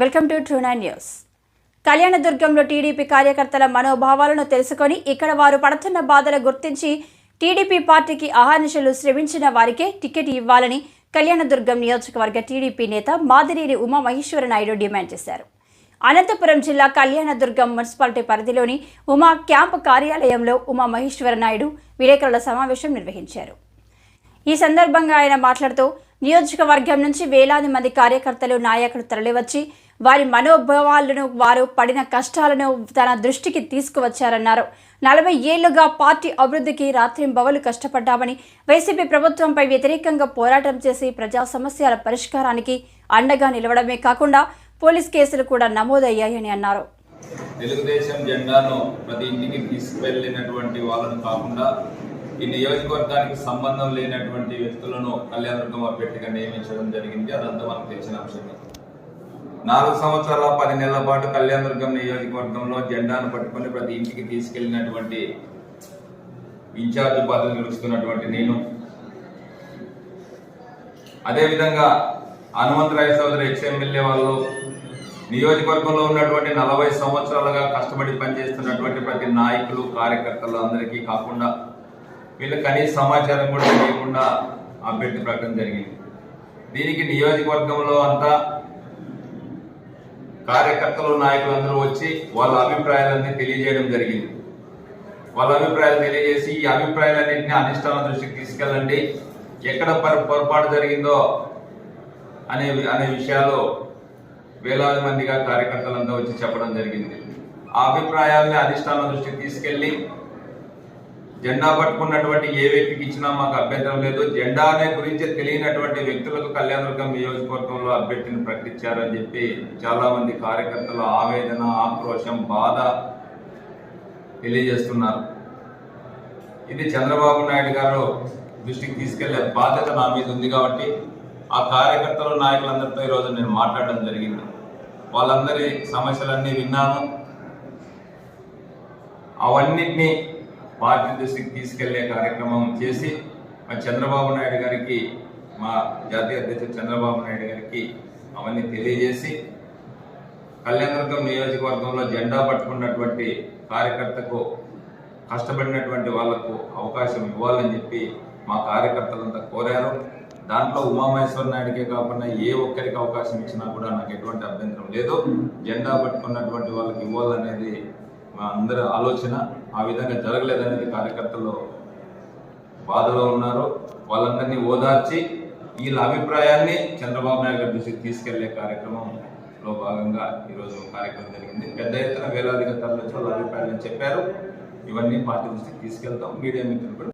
Welcome to True Nine News. కళ్యాణదుర్గంలో TDP కార్యకర్తల మనోభావాలను తెలుసుకొని ఇక్కడ వారు పడుతున్న బాధలు గుర్తించి టీడీపీ పార్టీకి అహర్నిశలు శ్రమించిన వారికే టికెట్ ఇవ్వాలని కళ్యాణదుర్గం నియోజకవర్గ టీడీపీ నేత మాదిరేని ఉమా మహేశ్వర నాయుడు డిమాండ్ చేశారు. అనంతపురం జిల్లా కళ్యాణదుర్గం మున్సిపాలిటీ పరిధిలోని ఉమా క్యాంపు కార్యాలయంలో ఉమా మహేశ్వర నాయుడు విలేకరుల సమావేశం నిర్వహించారు. ఈ సందర్భంగా ఆయన మాట్లాడుతూ నియోజకవర్గం నుంచి వేలాది మంది కార్యకర్తలు నాయకులు తరలివచ్చి వారి మనోభావాలను వారు పడిన కష్టాలను తన దృష్టికి తీసుకువచ్చారన్నారు. నలభై ఏళ్ళుగా పార్టీ అభివృద్ధికి రాత్రింబవలు కష్టపడ్డామని వైసీపీ ప్రభుత్వంపై వ్యతిరేకంగా పోరాటం చేసి ప్రజా సమస్యల పరిష్కారానికి అండగా నిలవడమే కాకుండా పోలీస్ కేసులు కూడా నమోదయ్యాయని అన్నారు. తెలుగుదేశం జెండాను ప్రతి ఇంటికి తీసుకువెళ్ళినటువంటి వాళ్ళను కాకుండా ఈ నియోజకవర్గానికి సంబంధం లేనటువంటి వ్యక్తులను కళ్యాణదుర్గం అభ్యర్థిగా నియమించడం జరిగింది. అదంతా మనకు తెలిసిన అంశమే నాలుగు సంవత్సరాల పది నెలల పాటు కళ్యాణదుర్గం నియోజకవర్గంలో జెండాను పట్టుకొని ప్రతి ఇంటికి తీసుకెళ్ళినటువంటి ఇన్ఛార్జ్ బాధ్యత నిలుస్తున్నటువంటి నేను. అదేవిధంగా హనుమంతరాయ సోదరి ఎక్స్ ఎమ్మెల్యే వాళ్ళు నియోజకవర్గంలో ఉన్నటువంటి నలభై సంవత్సరాలుగా కష్టపడి పనిచేస్తున్నటువంటి ప్రతి నాయకులు కార్యకర్తలు అందరికీ కాకుండా వీళ్ళు కనీస సమాచారం కూడా తెలియకుండా అభ్యర్థి ప్రకటన జరిగింది. దీనికి నియోజకవర్గంలో అంతా కార్యకర్తలు నాయకులందరూ వచ్చి వాళ్ళ అభిప్రాయాలన్నీ తెలియజేయడం జరిగింది. వాళ్ళ అభిప్రాయాలు తెలియజేసి ఈ అభిప్రాయాలన్నింటినీ అధిష్టాన దృష్టికి తీసుకెళ్ళండి. ఎక్కడ పొరపాటు జరిగిందో అనే అనే విషయాలు వేలాది మందిగా కార్యకర్తలంతా వచ్చి చెప్పడం జరిగింది. ఆ అభిప్రాయాల్ని అధిష్టానం దృష్టికి తీసుకెళ్ళి జెండా పట్టుకున్నటువంటి ఏ వ్యక్తికి ఇచ్చినా మాకు అభ్యంతరం లేదు. జెండా అనే గురించి తెలియనటువంటి వ్యక్తులకు కళ్యాణదుర్గం నియోజకవర్గంలో అభ్యర్థిని ప్రకటించారని చెప్పి చాలా మంది ఆవేదన ఆక్రోశం బాధ తెలియజేస్తున్నారు. ఇది చంద్రబాబు నాయుడు గారు దృష్టికి తీసుకెళ్ళే బాధ్యత నా మీద ఉంది కాబట్టి ఆ కార్యకర్తలు నాయకులందరితో ఈరోజు నేను మాట్లాడడం జరిగింది. వాళ్ళందరి సమస్యలన్నీ విన్నాను. అవన్నిటినీ పార్టీ దృష్టికి తీసుకెళ్ళే కార్యక్రమం చేసి మా చంద్రబాబు నాయుడు గారికి మా జాతీయ అధ్యక్షుడు చంద్రబాబు నాయుడు గారికి అవన్నీ తెలియజేసి కళ్యాణదుర్గం నియోజకవర్గంలో జెండా పట్టుకున్నటువంటి కార్యకర్తకు కష్టపడినటువంటి వాళ్ళకు అవకాశం ఇవ్వాలని చెప్పి మా కార్యకర్తలంతా కోరారు. దాంట్లో ఉమామహేశ్వర నాయుడికే కాకుండా ఏ ఒక్కరికి అవకాశం ఇచ్చినా కూడా నాకు ఎటువంటి అభ్యంతరం లేదు. జెండా పట్టుకున్నటువంటి వాళ్ళకి ఇవ్వాలనేది మా అందరి ఆలోచన ఆ విధంగా జరగలేదనేది కార్యకర్తలు బాధలో ఉన్నారు. వాళ్ళందరినీ ఓదార్చి వీళ్ళ అభిప్రాయాన్ని చంద్రబాబు నాయుడు గారి దృష్టికి తీసుకెళ్ళే కార్యక్రమంలో భాగంగా ఈరోజు కార్యక్రమం జరిగింది. పెద్ద ఎత్తున వేలాదిగా తరలించి వాళ్ళ అభిప్రాయాలను చెప్పారు. ఇవన్నీ పార్టీ దృష్టికి తీసుకెళ్తాం. మీడియా మిత్రులు కూడా